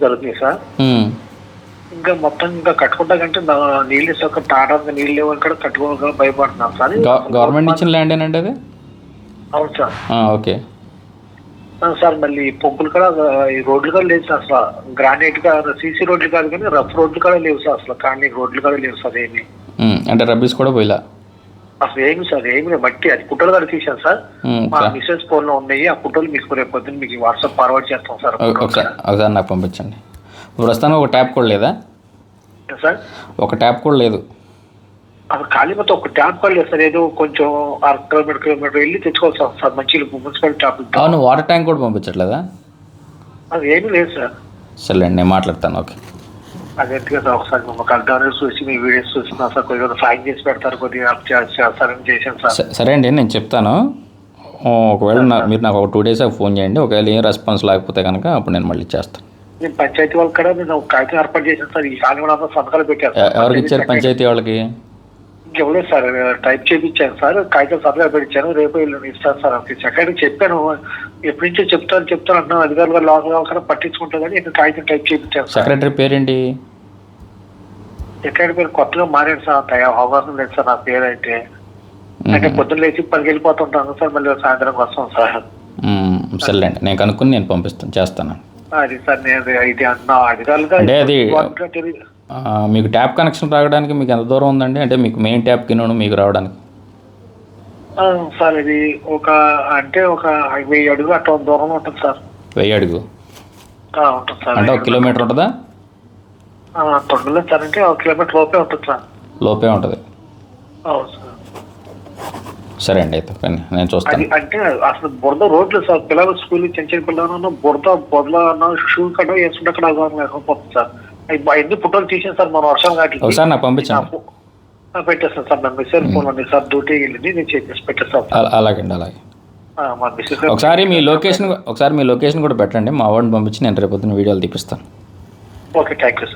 జరుగుతుంది సార్. ఇంకా మొత్తం ఇంకా కట్టుకుంటా కంటే నీళ్ళు ఇసుక తాడానికి నీళ్ళు లేవని కూడా కట్టుకోగా భయపడుతున్నాం సార్. గవ- గవర్నమెంట్ ఇచ్చిన ల్యాండ్ ఏనండి అది? అవును సార్. ఓకే. సార్ మళ్ళీ పంపులు కూడా ఈ రోడ్లు కూడా లేదు సార్ అసలు. గ్రానైట్గా సీసీ రోడ్లు కాదు కానీ రఫ్ రోడ్లు కూడా లేవు సార్ అసలు. కానీ రోడ్లు కూడా లేవు సార్ ఏమి. అంటే రబ్బీస్ కూడా పోయిలా? అసలు ఏమి సార్ ఏమి మట్టి అది పుట్టలు కూడా తీసాను సార్. మా సార్. మిసెస్ ఫోన్లో ఉన్నాయి ఆ పుట్టలు మీకు రేపు పొద్దున్న మీకు వాట్సాప్ ఫార్వర్డ్ చేస్తాం సార్. ఒక- ఒకసారి ఒకసారి నాకు పంపించండి. ప్రస్తుతానికి ఒక ట్యాప్ కూడా లేదా? సార్ ఒక ట్యాప్ కూడా లేదు. అసలు ఖాళీ మొత్తం ఒక ట్యాంక్ కూడా లేదు సార్. ఏదో కొంచెం అర కిలోమీటర్ కిలోమీటర్ వెళ్ళి తెచ్చుకోవాలి సార్. సార్ మంచి మున్సిపల్ ట్యాప్ అవును వాటర్ ట్యాంక్ కూడా పంపించట్లేదా? అది ఏమీ లేదు సార్. సర్లేండి నేను మాట్లాడతాను. ఓకే. అదేంటిగా సార్ ఒకసారి మమ్మల్ని కలుద్దామని చూసి మీ వీడియోస్ చూస్తున్నా సార్ కొద్దిగా సాయం చేసి పెడతారు కొద్దిగా చే- చేస్తారని చేశాను సార్. సరే అండి నేను చెప్తాను. ఒకవేళ మీరు నాకు ఒక టూ డేస్ ఫోన్ చేయండి ఒకవేళ ఏం రెస్పాన్స్ లేకపోతే కనుక అప్పుడు నేను మళ్ళీ చేస్తాను. నేను పంచాయతీ వాళ్ళకి కూడా నేను ఒక కాగితం ఏర్పాటు చేశాను సార్ ఈ అంతా సంతకాలు పెట్టారు ఎవరికి ఇచ్చారు పంచాయతీ వాళ్ళకి? ఇంకెవలేదు సార్. టైప్ చేయించాను సార్. కాగితం సంతకాలు పెట్టించాను. రేపు ఎల్లుండి ఇస్తాను సార్ అది సెక్రటరీ చెప్పాను. ఎప్పటి నుంచో చెప్తాను చెప్తాను అంటున్నాను అధికారులు కూడా లోకల్ కాకుండా పట్టించుకుంటా కానీ నేను కాగితం టైప్ చేయించాను సెక్రటరీ పేరేంటి? సెక్రటరీ పేరు కొత్తగా మారాడు సార్. అంత అవకాశం లేదు సార్. నా పేరు అయితే అంటే. పొద్దున్న లేచి పనికి వెళ్ళిపోతుంటాను సార్. మళ్ళీ సాయంత్రం వస్తాం సార్. సర్లేండి. నేను కనుక్కొని నేను పంపిస్తాను. చేస్తాను. అది సార్ నేను ఇది అన్న. అధికారులుగా అంటే అది- మీకు ట్యాప్ కనెక్షన్ రావడానికి మీకు ఎంత దూరం ఉందండి? అంటే మీకు మెయిన్ ట్యాప్ కింద మీకు రావడానికి. సార్ ఇది ఒక అంటే ఒక వెయ్యి అడుగు అట్లా దూరంలో ఉంటుంది సార్. వెయ్యి అడుగు? ఉంటుంది సార్. అంటే ఒక కిలోమీటర్ ఉంటుందా? తొండలేదు సార్ అంటే ఒక కిలోమీటర్ లోపే ఉంటుంది సార్. లోపే ఉంటుంది. అవును సార్. సరే అండి అయితే పని నేను చూస్తాను. అంటే అసలు బురద రోడ్లు సార్ పిల్లలు స్కూల్ చిన్న చిన్న పిల్లలు బురద బురద షూ కట్ట వేసుకుంటే అక్కడ సార్. ఎన్ని పుట్టలు తీసాను సార్ మన వర్షం కాటి ఒకసారి నాకు పంపించండి. పెట్టేస్తాను సార్ నా మిస్సెస్ ఫోన్ ఉంది సార్ డ్యూటీ వెళ్ళింది నేను చేసి పెట్టేస్తాను అలా- అలాగండి అలాగే. ఒకసారి మీ లొకేషన్ ఒకసారి మీ లొకేషన్ కూడా పెట్టండి మా వాడిని పంపించి నేను రేపు వీడియోలు తీపిస్తాను. Okay thank you sir.